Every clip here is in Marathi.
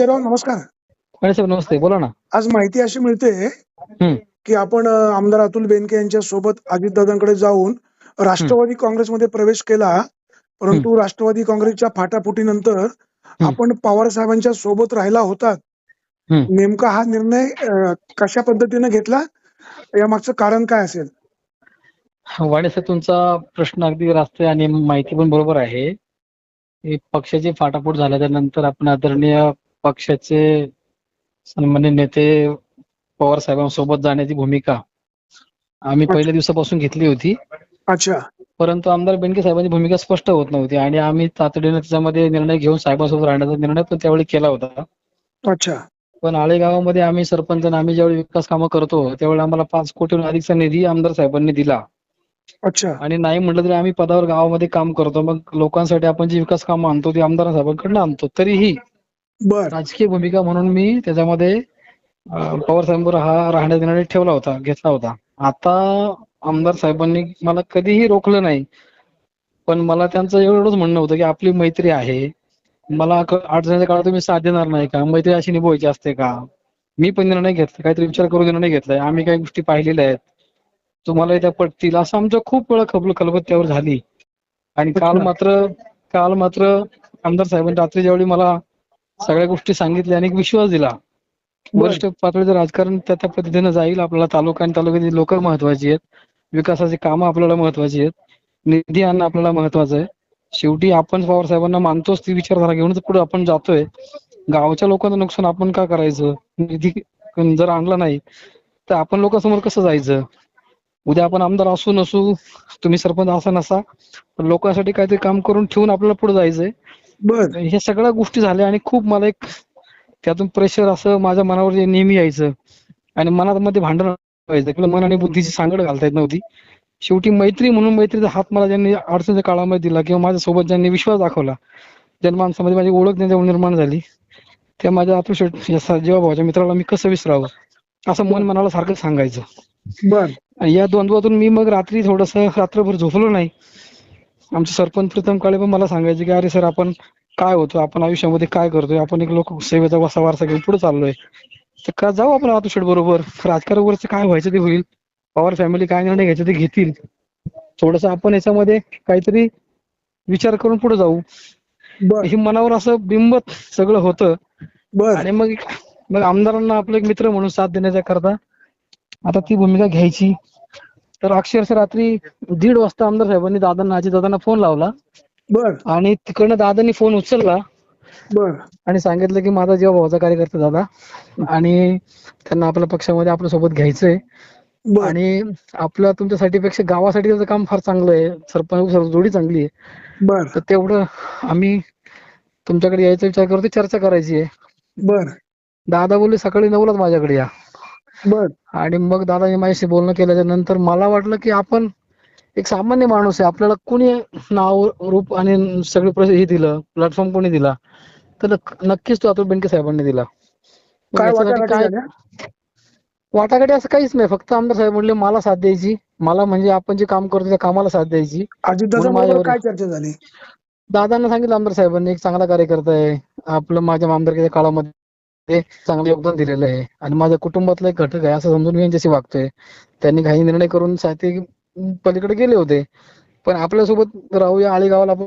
विजयराव नमस्कार. नमस्ते. बोला ना. आज माहिती अशी मिळते. की आपण आमदार अतुल बेनके यांच्या सोबत अजितदादांकडे जाऊन राष्ट्रवादी काँग्रेसमध्ये प्रवेश केला परंतु राष्ट्रवादी काँग्रेसच्या फाटाफुटीनंतर आपण पवार साहेबांच्या सोबत राहिला होता. नेमका हा निर्णय कशा पद्धतीने घेतला? या मागचं कारण काय असेल? वाणे साहेब तुमचा प्रश्न अगदी रास्त आणि माहिती पण बरोबर आहे. पक्षाची फाटाफूट झाल्याच्यानंतर आपण आदरणीय पक्षाचे सन्मान्य नेते पवार साहेबांसोबत जाण्याची भूमिका आम्ही पहिल्या दिवसापासून घेतली होती. अच्छा. परंतु आमदार बेनके साहेबांची भूमिका स्पष्ट होत नव्हती आणि आम्ही तातडीने त्याच्यामध्ये निर्णय घेऊन साहेबांसोबत राहण्याचा निर्णय पण त्यावेळी केला होता. अच्छा. पण आळे गावामध्ये आम्ही सरपंच आम्ही ज्यावेळी विकास कामं करतो त्यावेळी आम्हाला पाच कोटीहून अधिकचा निधी आमदार साहेबांनी दिला. अच्छा. आणि नाही म्हटलं तरी आम्ही पदावर गावामध्ये काम करतो. मग लोकांसाठी आपण जी विकास कामं आणतो ती आमदार साहेबांकडनं आणतो. तरीही बर. राजकीय भूमिका म्हणून मी त्याच्यामध्ये पवार साहेबांवर हा राहण्याचा निर्णय ठेवला होता घेतला होता. आता आमदार साहेबांनी मला कधीही रोखलं नाही. पण मला त्यांचं एवढंच म्हणणं होतं की आपली मैत्री आहे. मला अडचणीच्या काळात तुम्ही साथ देणार नाही का? मैत्री अशी निभवायची असते का? मी पण निर्णय घेतला काहीतरी विचार करून निर्णय घेतलाय. आम्ही काही गोष्टी पाहिलेल्या आहेत. तुम्हाला त्या पटतील असं आमचं खूप वेळा खबल खलबत त्यावर झाली. आणि काल. मात्र काल मात्र आमदार साहेबांनी रात्री ज्यावेळी मला सगळ्या गोष्टी सांगितल्या आणि एक विश्वास दिला. वरिष्ठ पातळीचं राजकारण त्या त्या पद्धतीने जाईल. आपल्याला तालुका आणि तालुक्यातील लोक महत्वाची आहेत. विकासाची कामं आपल्याला महत्वाची आहेत. निधी आणणं आपल्याला महत्वाचं आहे. शेवटी आपण पवार साहेबांना मानतोच ती विचारधारा घेऊनच पुढे आपण जातोय. गावच्या लोकांचं नुकसान आपण का करायचं? निधी जर आणला नाही तर आपण लोकांसमोर कसं जायचं? उद्या आपण आमदार असू नसू तुम्ही सरपंच असा नसा पण लोकांसाठी काहीतरी काम करून ठेवून आपल्याला पुढे जायचंय. बर. हे सगळ्या गोष्टी झाल्या आणि खूप मला एक त्यातून प्रेशर असं माझ्या मनावर नेहमी यायचं आणि मनामध्ये भांडण व्हायचं. किंवा मन आणि बुद्धीची सांगड घालता येत नव्हती. शेवटी मैत्री म्हणून मैत्रीचा हात मला ज्यांनी अडचणीच्या काळामध्ये दिला किंवा माझ्यासोबत ज्यांनी विश्वास दाखवला ज्या माणसामध्ये माझी ओळख त्यांच्यावर निर्माण झाली त्या माझ्या या जेव्हा भावाच्या मित्राला मी कसं विसरावं? असं मन मनाला सारखं सांगायचं. बर. आणि या द्वंद्वातून मी मग रात्री थोडस रात्रभर झोपलो नाही. आमचे सरपंच प्रीतम काळे पण मला सांगायचे की अरे सर आपण काय होतो? आपण आयुष्यामध्ये काय करतोय? आपण एक लोक सेवेचा वसा वारसा घेऊन पुढे चाललोय. तर का जाऊ आपण आतुशेट बरोबर? राजकारणावरच काय व्हायचं ते होईल. पवार फॅमिली काय निर्णय घ्यायचे ते घेतील. थोडस आपण याच्यामध्ये काहीतरी विचार करून पुढे जाऊ. हे मनावर असं बिंबत सगळं होतं. बर. आणि मग मग आमदारांना आपले एक मित्र म्हणून साथ देण्याच्या करता आता ती भूमिका घ्यायची. तर अक्षरशः रात्री दीड वाजता आमदार साहेबांनी दादांना आजी दादांना फोन लावला. बर. आणि तिकडनं दादांनी फोन उचलला. बर. आणि सांगितलं की माझा जेव्हा भावाचा कार्यकर्ता दादा आणि त्यांना आपल्या पक्षामध्ये आपल्यासोबत घ्यायचंय. आणि आपल्या तुमच्यासाठी पेक्षा गावासाठी त्याचं काम फार चांगलं आहे. सरपंच जोडी चांगली आहे. बर. तर तेवढं आम्ही तुमच्याकडे यायचा विचार करतो चर्चा करायची आहे. बर. दादा बोलले सकाळी नऊलाच माझ्याकडे या. बर. आणि मग दादाने माझ्याशी बोलणं केल्याच्यानंतर मला वाटलं की आपण एक सामान्य माणूस आहे. आपल्याला कोणी नाव रूप आणि सगळे प्रश्न हे दिलं प्लॅटफॉर्म कोणी दिला तर नक्क- नक्कीच तो अतुल बेनके साहेबांनी दिला. काय वाटाघाटी असं काहीच नाही. फक्त आमदार साहेब म्हणले मला साथ द्यायची. मला म्हणजे आपण जे काम करतो त्या कामाला साथ द्यायची. काय चर्चा झाली? दादांना सांगितलं आमदार साहेबांनी एक चांगला कार्यकर्ता आहे. आपलं माझ्या आमदारकीच्या काळामध्ये चांगलं योगदान दिलेलं आहे. आणि माझ्या कुटुंबातला एक घटक आहे असं समजून मी यांच्याशी वागतोय. त्यांनी काही निर्णय करून साथी पलीकडे गेले होते. पण आपल्यासोबत राहूया आळेगावाला आपण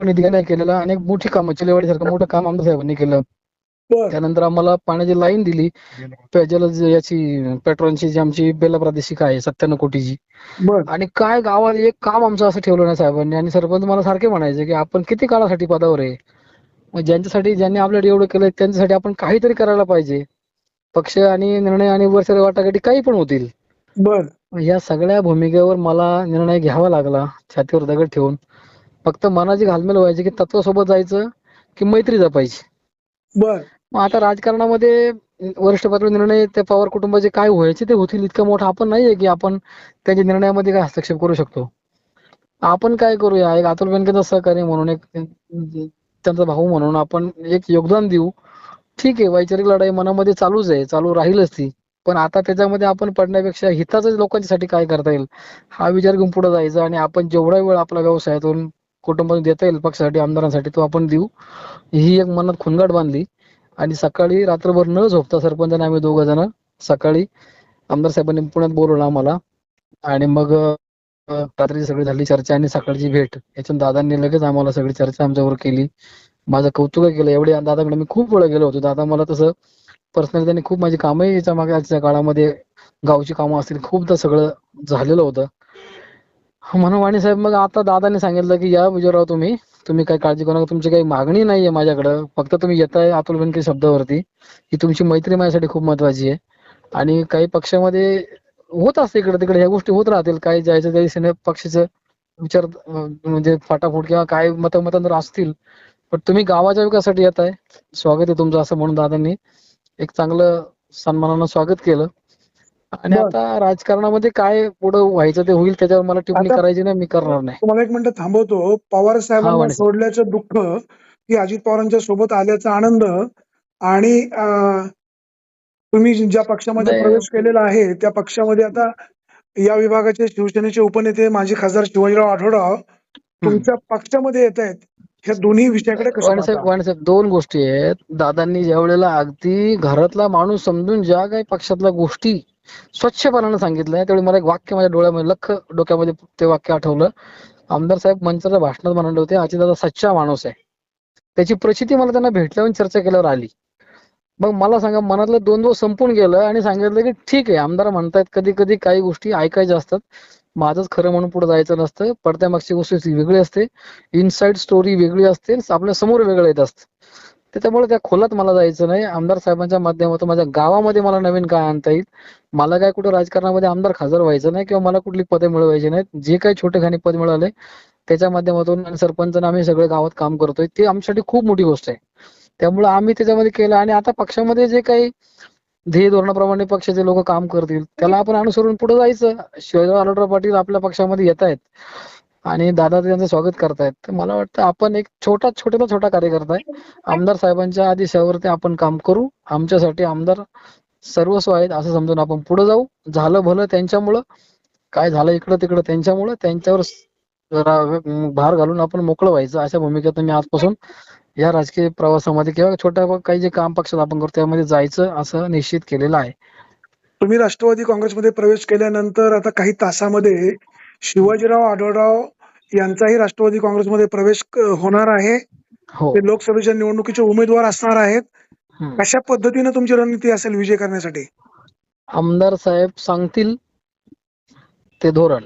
निधी नाही केलेला. आणि मोठी कामं चिलेवाडी सारखं मोठं काम आमदार साहेबांनी केलं. त्यानंतर आम्हाला पाण्याची लाईन दिली. जल याची पेट्रोलची जी आमची बेला प्रादेशिक आहे सत्त्याण्णव कोटीची. बर. आणि काय गावात एक काम आमचं असं ठेवलं नाही साहेबांनी. आणि सरपंच मला सारखे म्हणायचे की आपण किती काळासाठी पदावर आहे? मग ज्यांच्यासाठी ज्यांनी आपल्याला एवढं केलं त्यांच्यासाठी आपण काहीतरी करायला पाहिजे. पक्ष आणि निर्णय आणि वर्ष वाटाघाटी काही पण होतील. या सगळ्या भूमिकेवर मला निर्णय घ्यावा लागला छातीवर दगड ठेवून. फक्त मनाची घालमेल व्हायची की तत्वासोबत जायचं की मैत्री जपायची. बर. मग आता राजकारणामध्ये वरिष्ठ पातळी निर्णय त्या पवार कुटुंबाचे काय व्हायचे ते होतील इतकं मोठं आपण नाहीये की आपण त्यांच्या निर्णयामध्ये काय हस्तक्षेप करू शकतो. आपण काय करूया? एक अतुल बेनकेचा सहकारी म्हणून एक त्यांचा भाऊ म्हणून आपण एक योगदान देऊ. ठीक आहे वैचारिक लढाई मनामध्ये चालूच आहे चालू राहीलच ती. पण आता त्याच्यामध्ये आपण पडण्यापेक्षा हिताच लोकांच्यासाठी काय करता येईल? हा विचार घेऊन पुढे जायचा आणि आपण जेवढा वेळ आपला व्यवसायातून कुटुंबातून देता येईल पक्षासाठी आमदारांसाठी तो आपण देऊ. ही एक मनात खुणगाट बांधली. आणि सकाळी रात्रभर न झोपता सरपंच आम्ही दोघ जण सकाळी आमदार साहेबांनी पुण्यात बोलवलं आम्हाला. आणि मग रात्री सगळी झाली चर्चा आणि सकाळची भेट. याच्यात दादांनी लगेच आम्हाला सगळी चर्चा आमच्यावर केली. माझं कौतुक केलं. एवढे दादाकडे मी खूप वेळा गेलो होतो. दादा मला तसं पर्सनली त्यांनी खूप माझी कामही याच्या मागच्या आजच्या काळामध्ये गावची कामं असतील खूपदा सगळं झालेलं होतं. म्हणून वाणी साहेब मग आता दादाने सांगितलं की या विजयराव तुम्ही तुम्ही काही काळजी करू नका तुमची काही मागणी नाहीये माझ्याकडं. फक्त तुम्ही येताय अतुल बेनके शब्दावरती. ही तुमची मैत्री माझ्यासाठी खूप महत्वाची आहे. आणि काही पक्षामध्ये होत असते इकडे तिकडे ह्या गोष्टी होत राहतील. काही जायचं त्या दिशेने पक्षाचं विचार म्हणजे फाटाफूट किंवा काय मतमतांतर असतील. पण तुम्ही गावाच्या विकासासाठी येत आहे स्वागत आहे तुमचं असं म्हणून दादांनी. एक चांगलं सन्मानानं स्वागत केलं आणि बरं. आता राजकारणामध्ये काय पुढं व्हायचं ते होईल त्याच्यावर मला टिप्पणी आता- करायची नाही मी करणार नाही तुम्हाला एक मिनिट थांबवतो पवार साहेबांना वाणी साहेब. सोडल्याचं दुःख की अजित पवारांच्या सोबत आल्याचा आनंद आणि अं, तुम्ही ज्या पक्षामध्ये नाही. प्रवेश केलेला आहे त्या पक्षामध्ये आता या विभागाचे शिवसेनेचे उपनेते माजी खासदार शिवाजीराव आढळराव तुमच्या पक्षामध्ये येत आहेत ह्या दोन्ही विषयाकडे वाणीसाहेब दोन गोष्टी आहेत. दादांनी ज्या वेळेला अगदी घरातला माणूस समजून ज्या काही पक्षातल्या गोष्टी स्वच्छपणानं सांगितल्या त्यावेळी मला एक वाक्य माझ्या डोळ्यामध्ये लख डोक्यामध्ये ते वाक्य आठवलं. आमदार साहेब मंचाच्या भाषणात म्हणाले होते अजित दादा सच्चा माणूस आहे. त्याची प्रचिती मला त्यांना भेटल्यावर चर्चा केल्यावर आली. मग मला सांगा मनातलं दोन दिवस संपून गेलं आणि सांगितलं की ठीक आहे आमदार म्हणतायत कधी कधी काही गोष्टी ऐकायच्या असतात. माझंच खरं म्हणून पुढे जायचं नसतं. पडद्यामागची गोष्ट वेगळी असते. इनसाइड स्टोरी वेगळी असते आपल्यासमोर वेगळं येत असतं. त्याच्यामुळे त्या खोलात मला जायचं नाही. आमदार साहेबांच्या माध्यमातून माझ्या गावामध्ये मला नवीन काय आणता येईल. मला काय कुठं राजकारणामध्ये आमदार खासदार व्हायचं नाही किंवा मला कुठली पदे मिळवायची नाहीत. जे काही छोटेखानी पद मिळाले त्याच्या माध्यमातून आणि सरपंचांना आम्ही सगळे गावात काम करतोय. ते आमच्यासाठी खूप मोठी गोष्ट आहे. त्यामुळे आम्ही त्याच्यामध्ये केलं आणि आता पक्षामध्ये जे काही ध्येय धोरणाप्रमाणे पक्षाचे लोक काम करतील. त्याला आपण अनुसरून पुढे जायचं. शिवाजीराव आढळराव पाटील आपल्या पक्षामध्ये येत आहेत. आणि दादा त्यांचं स्वागत करतायत. तर मला वाटतं आपण एक छोटा छोट्याला छोटा कार्यकर्ता आहे. आमदार साहेबांच्या आदेशावरती आपण काम करू. आमच्यासाठी आमदार सर्वस्व आहेत असं समजून आपण पुढे जाऊ. झालं भलं त्यांच्यामुळं. काय झालं इकडं तिकडं त्यांच्यामुळं. त्यांच्यावर भार घालून आपण मोकळं व्हायचं अशा भूमिकेत मी आजपासून या राजकीय प्रवासामध्ये किंवा छोट्या काही जे काम पक्षात आपण करतो त्यामध्ये जायचं असं निश्चित केलेलं आहे. तुम्ही राष्ट्रवादी काँग्रेसमध्ये प्रवेश केल्यानंतर आता काही तासामध्ये शिवाजीराव आढळराव यांचाही राष्ट्रवादी काँग्रेसमध्ये प्रवेश होणार आहे. हो. ते लोकसभेच्या निवडणुकीचे उमेदवार असणार आहेत. कशा पद्धतीने तुमची रणनीती असेल विजय करण्यासाठी? आमदार साहेब सांगतील ते धोरण.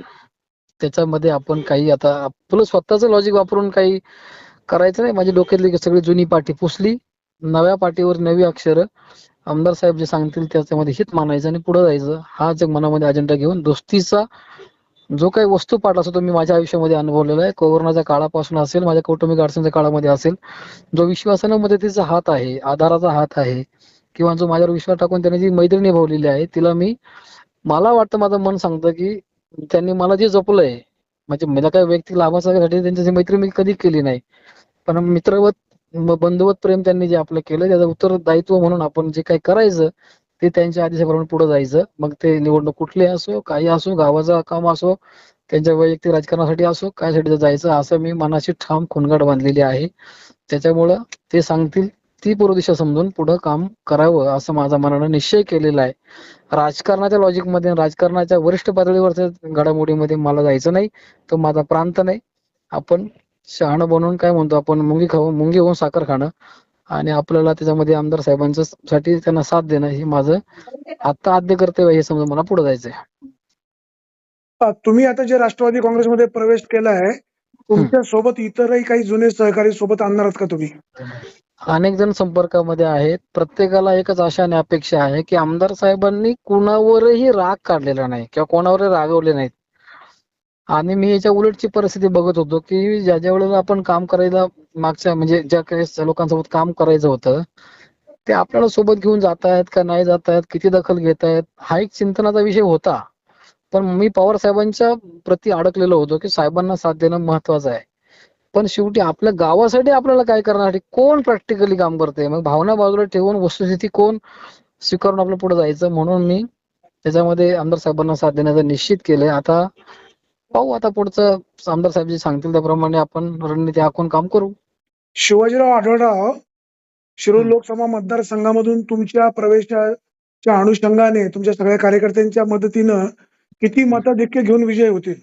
त्याच्यामध्ये आपण काही आता आपलं स्वतःच लॉजिक वापरून काही करायचं नाही. माझी डोक्यातली सगळी जुनी पाठी पुसली. नव्या पाठीवर नवी अक्षर. आमदार साहेब जे सांगतील त्याच्यामध्ये हित मानायचं आणि पुढे जायचं. हा जग मनामध्ये अजेंडा घेऊन दोस्तीचा जो काही वस्तू पाठ असतो तो मी माझ्या आयुष्यामध्ये अनुभवलेला आहे. कोरोनाच्या काळापासून असेल माझ्या कौटुंबिक अडचणीच्या काळामध्ये असेल जो विश्वासानं मदतीचा हात आहे आधाराचा हात आहे किंवा जो माझ्यावर विश्वास टाकून त्याने जी मैत्री निभावलेली आहे तिला मी मला वाटतं माझं मन सांगतं की त्यांनी मला जे जपलंय म्हणजे मला काही व्यक्ती लाभासाठी त्यांच्याशी मैत्री मी कधी केली नाही. पण मित्रवत बंधुवत प्रेम त्यांनी जे आपलं केलं त्याचं उत्तरदायित्व म्हणून आपण जे काही करायचं ते त्यांच्या आदेशाप्रमाणे पुढे जायचं. मग ते निवडणूक कुठली असो काही असो गावाचं काम असो त्यांच्या वैयक्तिक राजकारणासाठी असो कायसाठी जायचं असं मी मनाशी ठाम खुणगाड बांधलेली आहे. त्याच्यामुळं ते सांगतील ती पूर्वदिशा समजून पुढं काम करावं असं माझा मनानं निश्चय केलेला आहे. राजकारणाच्या लॉजिकमध्ये राजकारणाच्या वरिष्ठ पातळीवरच्या घडामोडीमध्ये मला जायचं नाही तो माझा प्रांत नाही. आपण शहाणं बनवून काय म्हणतो? आपण मुंगी खाऊ मुंगी होऊन साखर खाणं आणि आपल्याला त्याच्यामध्ये आमदार साहेबांच्या साठी त्यांना साथ देणं हे माझं आता आद्य कर्तव्य आहे हे समजून मला पुढे जायचंय. तुम्ही आता जे राष्ट्रवादी काँग्रेसमध्ये प्रवेश केलाय तुमच्यासोबत इतरही काही जुने सहकारी सोबत आणणार का तुम्ही? अनेक जण संपर्कामध्ये आहेत. प्रत्येकाला एकच आशा आणि अपेक्षा आहे की आमदार साहेबांनी कुणावरही राग काढलेला नाही किंवा कोणावरही रागवले नाहीत. आणि मी याच्या उलटची परिस्थिती बघत होतो की ज्या ज्या वेळेला आपण काम करायला मागच्या म्हणजे ज्या काही लोकांसोबत काम करायचं होतं ते आपल्याला सोबत घेऊन जात आहेत का नाही जात आहेत किती दखल घेत आहेत हा एक चिंतनाचा विषय होता. पण मी पवार साहेबांच्या प्रती अडकलेलो होतो की साहेबांना साथ देणं महत्वाचं आहे. पण शेवटी आपल्या गावासाठी आपल्याला काय करण्यासाठी कोण प्रॅक्टिकली काम करते मग भावना बाजूला ठेवून वस्तुस्थिती कोण स्वीकारून आपलं पुढे जायचं म्हणून मी त्याच्यामध्ये आमदार साहेबांना साथ देण्याचं निश्चित केलंय. आता पाहू आता पुढचं आमदार साहेब जे सांगतील त्याप्रमाणे आपण रणनीती आखून काम करू. शिवाजीराव आढळराव शिरूर. लोकसभा मतदारसंघामधून तुमच्या प्रवेशाच्या अनुषंगाने तुमच्या सगळ्या कार्यकर्त्यांच्या मदतीनं किती मताधिक्य घेऊन विजय होतील?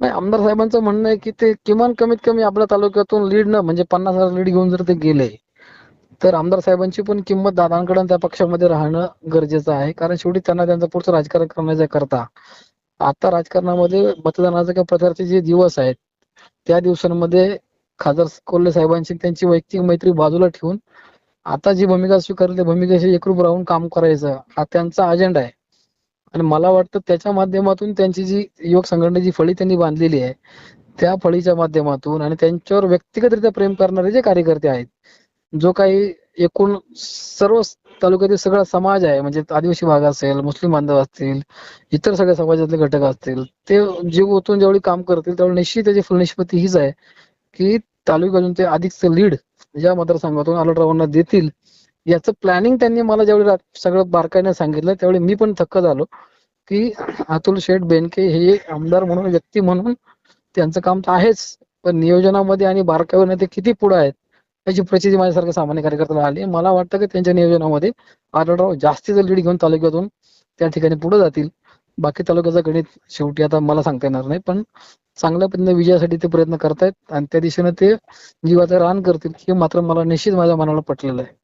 नाही आमदार साहेबांचं म्हणणं आहे की ते किमान कमीत कमी आपल्या तालुक्यातून लीड न म्हणजे पन्नास हजार लीड घेऊन जर ते गेले तर आमदार साहेबांची पण किंमत दादांकडे त्या पक्षामध्ये राहणं गरजेचं आहे. कारण शेवटी त्यांना त्यांचं पुढचं राजकारण करण्याच्या करता. आता राजकारणामध्ये मतदानाचे किंवा प्रचाराचे जे दिवस आहेत त्या दिवसांमध्ये खासदार कोल्हे साहेबांची त्यांची वैयक्तिक मैत्री बाजूला ठेवून आता जी भूमिका स्वीकारली त्या भूमिकेशी एकरूप राहून काम करायचं हा त्यांचा अजेंडा आहे. आणि मला वाटतं त्याच्या माध्यमातून त्यांची जी युवक संघटनेची फळी त्यांनी बांधलेली आहे त्या फळीच्या माध्यमातून आणि त्यांच्यावर व्यक्तिगतरित्या प्रेम करणारे जे कार्यकर्ते आहेत जो काही एकूण सर्व तालुक्यातील सगळा समाज आहे म्हणजे आदिवासी भाग असेल मुस्लिम बांधव असतील इतर सगळ्या समाजातले घटक असतील ते जीव ओतून जेवढी काम करतील तेवढी निश्चित त्याची फुलनिष्पती हीच आहे की तालुक्यातून ते अधिकचं लीड ज्या मतदारसंघातून आलोटरावांना देतील याचं प्लॅनिंग त्यांनी मला ज्यावेळी सगळं बारकाईने सांगितलं त्यावेळी मी पण थक्क झालो की अतुल शेठ बेनके हे आमदार म्हणून व्यक्ती म्हणून त्यांचं काम तर आहेच पण नियोजनामध्ये आणि बारकाईवर ते किती पुढे आहेत याची प्रचिती माझ्यासारख्या सामान्य कार्यकर्त्याला आली. मला वाटतं की त्यांच्या नियोजनामध्ये आढळराव जास्तीचं लीड घेऊन तालुक्यातून त्या ठिकाणी पुढे जातील. बाकी तालुक्याचं गणित शेवटी आता मला सांगता येणार नाही पण चांगल्या पद्धतीने विजयासाठी ते प्रयत्न करतायत आणि त्या दिशेने ते जीवाचं रान करतील हे मात्र मला निश्चित माझ्या मनाला पटलेलं आहे.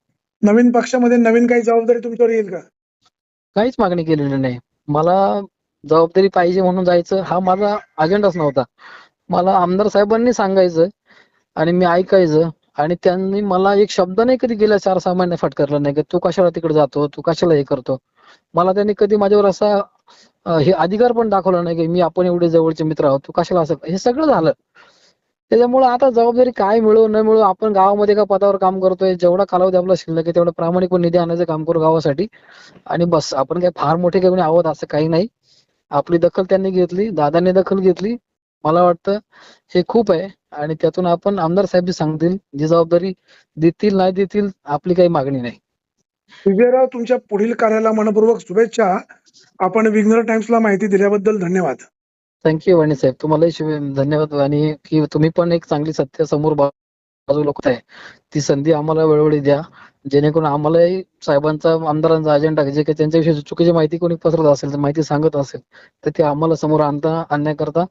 नवीन पक्षामध्ये नवीन काही जबाबदारी तुमच्यावर येईल का? काहीच मागणी केलेली नाही. मला जबाबदारी पाहिजे म्हणून जायचं हा माझा अजेंडाच नव्हता. मला आमदार साहेबांनी सांगायचं आणि मी ऐकायचं आणि त्यांनी मला एक शब्द नाही कधी गेल्या चार सहा महिने फटकारला नाही की तू कशाला तिकडे जातो? तू कशाला हे करतो? मला त्यांनी कधी माझ्यावर असा हे अधिकार पण दाखवला नाही की मी आपण एवढे जवळचे मित्र आहोत तू कशाला असं हे सगळं झालं. त्याच्यामुळे आता जबाबदारी काय मिळू न मिळू आपण गावामध्ये का पदावर काम करतोय जेवढा कालावधी आपला शिल्लक आहे तेवढा प्रामाणिकपणे निधी आणायचं काम करू गावासाठी. आणि बस आपण काय फार मोठे काही आहोत असं काही नाही. आपली दखल त्यांनी घेतली दादांनी दखल घेतली. मला वाटतं हे खूप आहे. आणि त्यातून आपण आमदार साहेब सांगतील जी जबाबदारी देतील नाही देतील आपली काही मागणी नाही. विजयराव तुमच्या पुढील कार्याला मनपूर्वक शुभेच्छा. आपण विघ्नर टाइम्सला माहिती दिल्याबद्दल धन्यवाद. थँक्यू वाणी साहेब. तुम्हालाही शुभे धन्यवाद. आणि की तुम्ही पण एक चांगली सत्य समोर बाजू लोक आहे. ती संधी आम्हाला वेळोवेळी द्या. जेणेकरून आम्हालाही साहेबांचा आमदारांचा अजेंडा जे काही त्यांच्याविषयी चुकीची माहिती कोणी पसरत असेल तर माहिती सांगत असेल तर ते आम्हाला समोर आणता आणण्याकरता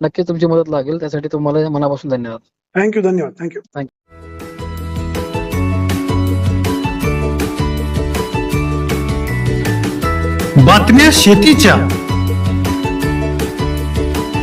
नक्की तुमची मदत लागेल. त्यासाठी तुम्हाला मनापासून धन्यवाद. थँक्यू धन्यवाद. थँक्यू बातम्या शेतीच्या.